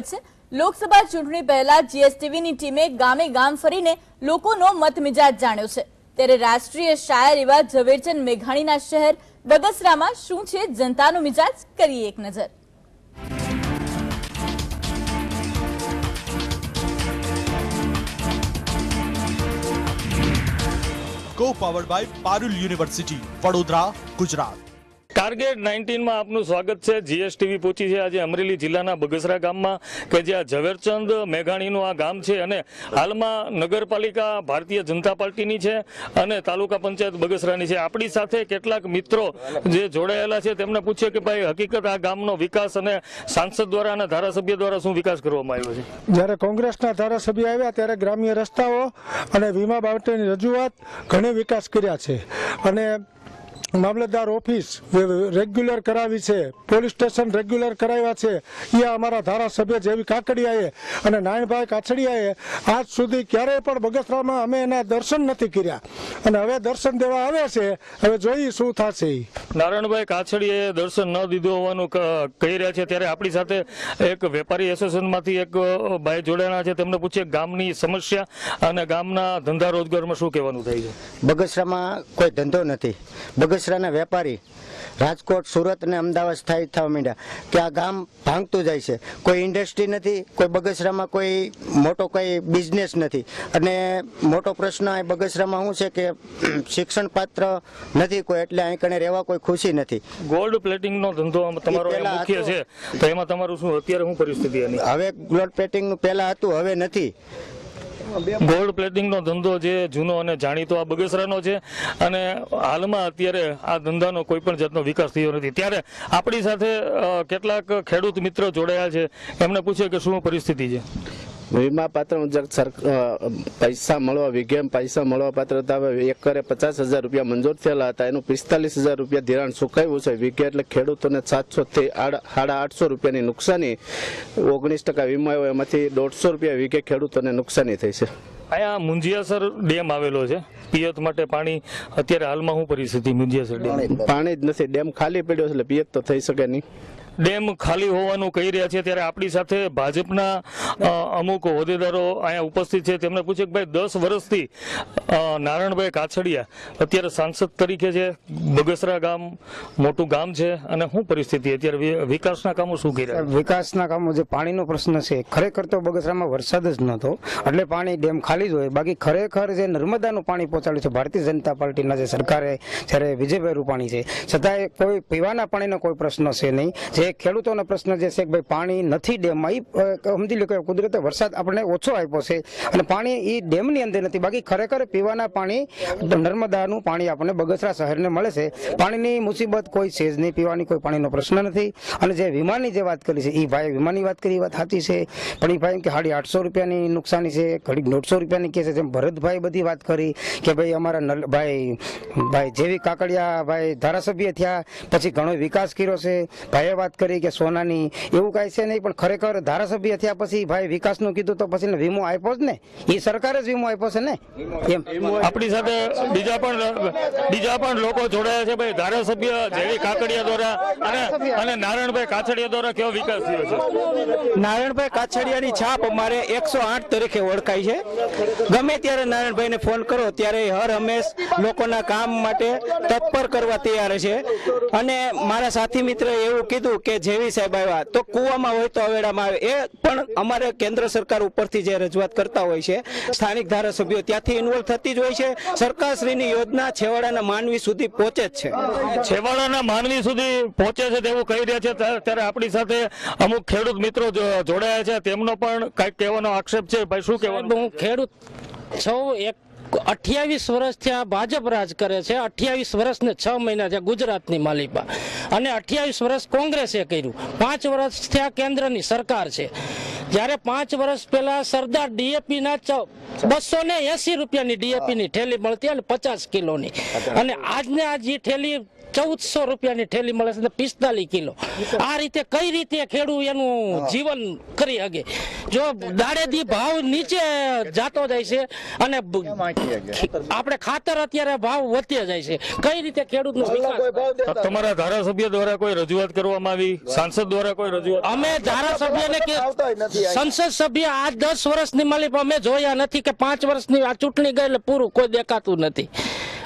છે. લોકસભા ચૂંટણી પહેલા જીએસટીવીની ટીમે ગામે ગામ ફરીને લોકોનો મત મિજાજ જાણ્યો છે. ત્યારે રાષ્ટ્રીય શાયર એવા ઝવેરચંદ મેઘાણીના શહેર બગસરામાં શું છે જનતાનો મિજાજ? કરીએ એક નજર. Co powered by Parul university Vadodara Gujarat target નાઇન્ટીનમાં આપનું સ્વાગત છે. જીએસટીવી પહોંચી છે આજે અમરેલી જિલ્લાના બગસરા ગામમાં કે જ્યાં ઝવેરચંદ મેઘાણીનું આ ગામ છે અને હાલમાં નગરપાલિકા ભારતીય જનતા પાર્ટીની છે અને તાલુકા પંચાયત બગસરાની છે. આપણી સાથે કેટલાક મિત્રો જે જોડાયેલા છે તેમને પૂછ્યું કે ભાઈ, હકીકત આ ગામનો વિકાસ અને સાંસદ દ્વારા અને ધારાસભ્ય દ્વારા શું વિકાસ કરવામાં આવ્યો છે? જ્યારે કોંગ્રેસના ધારાસભ્ય આવ્યા ત્યારે ગ્રામ્ય રસ્તાઓ અને વીમા બાબતેની રજૂઆત ઘણી વિકાસ કર્યા છે. અને મામલતદાર ઓફિસ રેગ્યુલર કરાવી છે પોલીસ સ્ટેશન રેગ્યુલર કરાવ્યા છે એ અમારા ધારાસભ્ય જેવી કાકડિયાએ અને નાયણભાઈ કાછડિયાએ આજ સુધી ક્યારેય પણ બગસરામાં અમે એના દર્શન નથી કર્યા. અને હવે દર્શન દેવા આવે છે હવે જોઈએ શું થશે. નારાયણભાઈ કાછડીએ દર્શન ન દીધું હોવાનું ક- કહી રહ્યા છે. ત્યારે આપણી સાથે એક વેપારી એસોસિએશનમાંથી એક ભાઈ જોડાયેલા છે. તેમને પૂછીએ ગામની સમસ્યા અને ગામના ધંધા રોજગારમાં શું કહેવાનું થાય છે? બગસરામાં કોઈ ધંધો નથી. બગસરાના વેપારી રાજકોટ સુરત અને અમદાવાદ સ્થાયી થવા માંડ્યા કે આ ગામ ભાંગતું જાય છે. કોઈ ઇન્ડસ્ટ્રી નથી કોઈ બગસરામાં કોઈ મોટો કોઈ બિઝનેસ નથી. અને મોટો પ્રશ્ન એ બગસરામાં શું છે કે શિક્ષણ પાત્ર નથી કોઈ એટલે અહીં કણે રહેવા કોઈ ખુશી નથી. ગોલ્ડ પ્લેટિંગનો ધંધો તમારો મુખ્ય છે. તો એમાં તમારું શું અત્યારે શું પરિસ્થિતિ હવે ગોલ્ડ પ્લેટિંગનું પહેલાં હતું હવે નથી. ગોલ્ડ પ્લેટિંગનો ધંધો જે જૂનો અને જાણીતો આ બગસરાનો છે અને હાલમાં અત્યારે આ ધંધાનો કોઈ પણ જાતનો વિકાસ થયો નથી. ત્યારે આપણી સાથે કેટલાક ખેડૂત મિત્ર જોડાયા છે. એમને પૂછે કે શું પરિસ્થિતિ છે? વીમા પાત્ર પૈસા મળવા વિગેમ પૈસા મળવા પાત્ર એકરે પચાસ હજાર રૂપિયા મંજૂર થયેલા હતા. એનું પિસ્તાલીસ હજાર રૂપિયા ધિરાણ સુકાયું છે. વિગે એટલે ખેડૂતોને સાતસો થી સાડા આઠસો રૂપિયાની નુકસાની. ઓગણીસ ટકા વીમા એમાંથી દોઢસો રૂપિયા વિગે ખેડૂતોને નુકસાની થઈ છે. અહીંયા મુંજિયાસર ડેમ આવેલો છે. પિયત માટે પાણી અત્યારે હાલમાં શું પરિસ્થિતિ? મુંજિયાસર ડેમ. પાણી જ નથી. ડેમ ખાલી પડ્યો છે એટલે પિયત તો થઈ શકે નહીં. ડેમ ખાલી હોવાનું કહી રહ્યા છે, ત્યારે આપણી સાથે ભાજપના અમુક હોદ્દેદારો અહીંયા ઉપસ્થિત છે. તેમણે પૂછ્યું કે ભાઈ, દસ વર્ષથી નારાયણભાઈ કાછડિયા, અત્યારે સાંસદ તરીકે છે, બગસરા ગામ, મોટું ગામ છે, અને શું પરિસ્થિતિ? અત્યારે વિકાસના કામો શું કર્યા વિકાસના કામો જે પાણીનો પ્રશ્ન છે, ખરેખર તો બગસરામાં વરસાદ જ નહોતો. એટલે પાણી ડેમ ખાલી જ હોય. બાકી ખરેખર જે નર્મદાનું પાણી પહોંચાડ્યું છે, ભારતીય જનતા પાર્ટીના જે સરકારે, જ્યારે વિજયભાઈ રૂપાણી છે છતાંય કોઈ પીવાના પાણીનો કોઈ પ્રશ્ન છે નહીં. જે ખેડૂતોનો પ્રશ્ન જે છે કે ભાઈ પાણી નથી ડેમમાં. એ સમજી લો કે કુદરતે વરસાદ આપણને ઓછો આપ્યો છે. અને પાણી એ ડેમની અંદર નથી. બાકી ખરેખર પીવાના પાણી, નર્મદાનું પાણી આપણને બગસરા શહેરને મળે છે. પાણીની મુસીબત કોઈ છે જ નહીં. પીવાની કોઈ પાણીનો પ્રશ્ન નથી. અને જે વીમાની જે વાત કરી છે એ ભાઈ વીમાની વાત કરી વાત સાચી છે. પણ એ ભાઈ કે સાડી આઠસો રૂપિયાની નુકસાની છે. ઘડી દોઢસો રૂપિયાની કે છે. જેમ ભરતભાઈ બધી વાત કરી કે ભાઈ અમારા નલ, ભાઈ ભાઈ જેવી કાકડિયા, ભાઈ ધારાસભ્ય થયા, પછી ઘણો વિકાસ કર્યો છે. ભાઈએ વાત કરી કે સોનાની એવું કાંઈ છે નહીં પણ ખરેખર ધારાસભ્ય થયા પછી ભાઈ વિકાસનું કીધું તો પછી વીમો આપ્યો જ ને. એ સરકારે જ વીમો આપ્યો છે ને? એમ. આપણી સાથે બીજા પણ બીજા પણ લોકો જોડાયા છે ભાઈ. ધારાસભ્ય જેવી કાકડિયા દ્વારા અને અને નારાયણભાઈ કાછડિયા દ્વારા કેવો વિકાસ થયો છે? નારાયણભાઈ કાછડિયાની છાપ અમારે એકસો આઠ તરીકે ઓળખાય છે. ગમે ત્યારે નારાયણભાઈને ફોન કરો ત્યારે હર હંમેશ લોકોના કામ માટે તત્પર કરવા તૈયાર છે. અને મારા સાથી મિત્રએ એવું કીધું કે જેવી સાહેબ આવ્યા તો કૂવામાં હોય તો અવેડામાં આવે. એ પણ અમારે કેન્દ્ર સરકાર ઉપરથી જે રજૂઆત કરતા હોય છે સ્થાનિક ધારાસભ્યો ત્યાંથી ઇન્વોલ્વ થતી જ હોય છે. સરકારશ્રીની યોજના છેવાડાના માનવી સુધી પહોંચે જ છે. છેવાડાના માનવી સુધી પહોંચે છે તેવું કહી રહ્યા છે. ત્યારે આપણી સાથે અમુક ખેડૂત મિત્રો જોડાયા છે. તેમનો પણ કંઈક કહેવાનો આક્ષેપ છે. ભાઈ શું કહેવાનું? હું ખેડૂત સૌ એક અઠ્યાવીસ વર્ષથી આ ભાજપ રાજ કરે છે અઠ્યાવીસ વર્ષ ને છ મહિના છે ગુજરાતની માલિકા અને અઠ્યાવીસ વર્ષ કોંગ્રેસે કર્યું. પાંચ વર્ષથી આ કેન્દ્રની સરકાર છે. જ્યારે પાંચ વર્ષ પહેલા સરદાર ડીએપી ના બસો ને એસી રૂપિયાની ડીએપી ની થેલી મળતી અને પચાસ કિલોની. અને આજને આજ એ થેલી ચૌદસો રૂપિયાની ઠેલી મળે છે પિસ્તાલીસ કિલો. આ રીતે કઈ રીતે ખેડૂત એનું જીવન કરી શકે? જો દાડેથી ભાવ નીચે જાતો જાય છે અને આપણે ખાતર અત્યારે ભાવ વધ્યા જાય છે. કઈ રીતે ખેડૂત તમારા ધારાસભ્ય દ્વારા કોઈ રજૂઆત કરવામાં આવી? સાંસદ દ્વારા કોઈ રજૂઆત? અમે ધારાસભ્યને કે સંસદ સભ્ય આ દસ વર્ષની માલિક અમે જોયા નથી કે પાંચ વર્ષની આ ચૂંટણી ગયેલ પૂરું કોઈ દેખાતું નથી.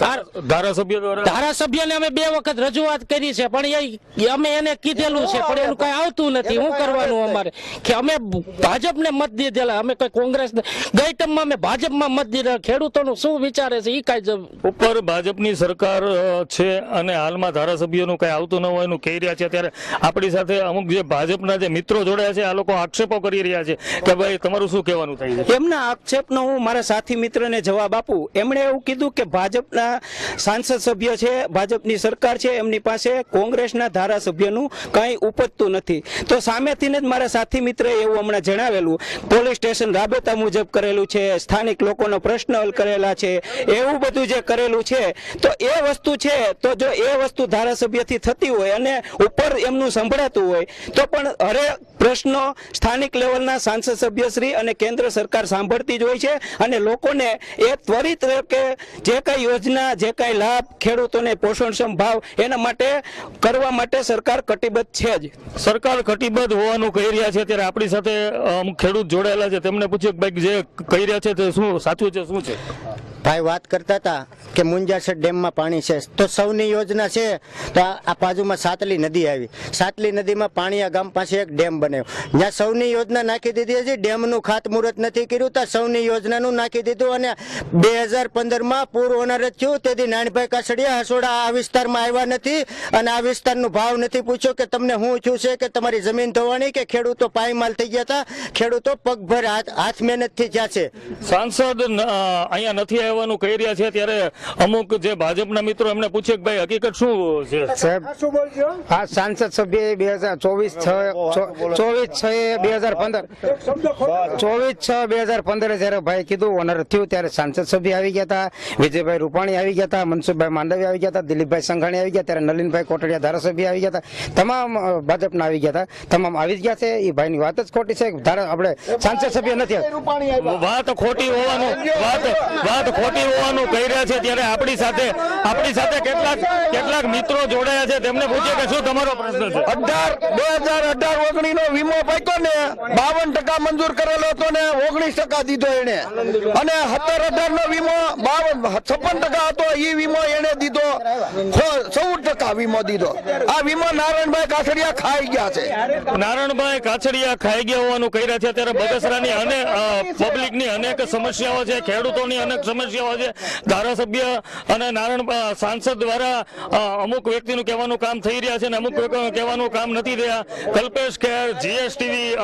ધારાસભ્ય દ્વારા ધારાસભ્યને અમે બે વખત રજૂઆત કરી છે પણ એ અમે એને કીધેલું છે પણ એનું કઈ આવતું નથી. શું કરવાનું અમારે? કે અમે ભાજપને મત દીધેલા અમે કોઈ કોંગ્રેસ ગઈ ટર્મમાં અમે ભાજપમાં મત દીધેલા ખેડૂતોનું શું વિચારે છે એ કઈ ઉપર ભાજપની સરકાર છે અને હાલમાં ધારાસભ્યોનું કઈ આવતું ન હોય એનું કહી રહ્યા છે. ત્યારે આપણી સાથે અમુક જે ભાજપના જે મિત્રો જોડાયા છે આ લોકો આક્ષેપો કરી રહ્યા છે કે ભાઈ તમારું શું કહેવાનું થાય છે? એમના આક્ષેપનો હું મારા સાથી મિત્રને જવાબ આપું. એમણે એવું કીધું કે ભાજપના સાંસદ સભ્ય છે, ભાજપની સરકાર છે, એમની પાસે કોંગ્રેસના ધારાસભ્યનું કંઈ ઉપજતું નથી. તો સામેથી જ મારા સાથી મિત્રે એવું હમણાં જણાવેલું, પોલીસ સ્ટેશન રાબેતા મુજબ કરેલું છે, સ્થાનિક લોકોનો પ્રશ્ન હલ કરેલા છે, એવું બધું જે કરેલું છે, તો એ વસ્તુ છે, તો જો એ વસ્તુ ધારાસભ્યથી થતી હોય અને ઉપર એમનું સંભળાતું હોય, તો પણ હરેક પ્રશ્નો સ્થાનિક લેવલના સાંસદ સભ્યશ્રી અને કેન્દ્ર સરકાર સાંભળતી જ હોય છે અને લોકોને એ ત્વરિત કે જે કાંઈ યોજના, જે કાંઈ લાભ ખેડૂતોને પોષણક્ષમ ભાવ એના માટે કરવા માટે સરકાર કટિબદ્ધ છે જ. સરકાર કટિબદ્ધ હોવાનું કહી રહ્યા છે. ત્યારે આપણી સાથે અમુક ખેડૂત જોડાયેલા છે. તેમને પૂછ્યું કે ભાઈ, જે કહી રહ્યા છે તે શું સાચું છે, શું છે? ભાઈ વાત કરતા હતા કે મુંજાસર ડેમમાં પાણી છે. તો સૌની યોજના છે તો આ આ બાજુમાં સાતલી નદી આવી. સાતલી નદીમાં પાણીયા ગામ પાસે એક ડેમ બન્યો. જ્યાં સૌની યોજના નાખી દીધી છે ડેમનું ખાતમુહૂર્ત નથી કર્યું ત્યાં સૌની યોજનાનું નાખી દીધું અને બે હજાર પંદરમાં પૂર ઓનર થયું. તેથી નાનભાઈ કાસડિયા હસોડા આ વિસ્તારમાં આવ્યા નથી અને આ વિસ્તારનું ભાવ નથી પૂછ્યો કે તમને શું થયું છે કે તમારી જમીન ધોવાની કે ખેડૂતો પાયમાલ થઈ ગયા હતા? ખેડૂતો પગભર હાથ મહેનતથી જ્યાં છે. સાંસદ અહીંયા નથી આવવાનું કહી રહ્યા છે ત્યારે અમુક જે ભાજપના મિત્રો એમને પૂછે કે ભાઈ હકીકત શું છે? સાહેબ આ સાંસદ સભ્ય બે હજાર ચોવીસ છ ચોવીસ છ બે હજાર પંદર. ચોવીસ છ બે હજાર પંદરે જયારે ભાઈ કીધું ઓનર થયું ત્યારે સાંસદ સભ્ય આવી ગયા હતા વિજયભાઈ રૂપાણી આવી ગયા હતા મનસુખભાઈ માંડવી આવી ગયા હતા દિલીપભાઈ સંઘાણી આવી ગયા ત્યારે નલિનભાઈ કોટડિયા ધારાસભ્ય આવી ગયા હતા તમામ ભાજપના આવી ગયા હતા તમામ આવી જ ગયા છે એ ભાઈની વાત જ ખોટી છે ધારા આપણે સાંસદ સભ્ય નથી વાત ખોટી હોવાનું વાત વાત ખોટી હોવાનું કહી રહ્યા છે ત્યારે આપણી સાથે આપણી સાથે કેટલાક કેટલાક મિત્રો જોડાયા છે તેમને પૂછે કે શું તમારો પ્રશ્ન છે? અઢાર બે હજાર અઢાર ઓગણીસ નો વીમો પાક્યો ને બાવન ટકા મંજૂર કરેલો હતો ને ઓગણીસ ટકા દીધો એને અને સત્તર અઢાર નો વીમો બાવન છપ્પન ટકા હતો એ વીમો એને દીધો. ચૌદ ટકા વીમો દીધો. આ વીમો નારાયણભાઈ કાછડિયા ખાઈ ગયા છે. નારાયણભાઈ કાછડિયા ખાઈ ગયા હોવાનું કહી રહ્યા છે ત્યારે બગસરાની અને પબ્લિકની અનેક સમસ્યાઓ છે ખેડૂતોની અનેક ધારાસભ્ય અને નારાયણ સાંસદ દ્વારા અમુક વ્યક્તિનું કહેવાનું કામ થઈ રહ્યા છે અને અમુક કહેવાનું કામ નથી રહ્યા. કલ્પેશ ખેર, જીએસટીવી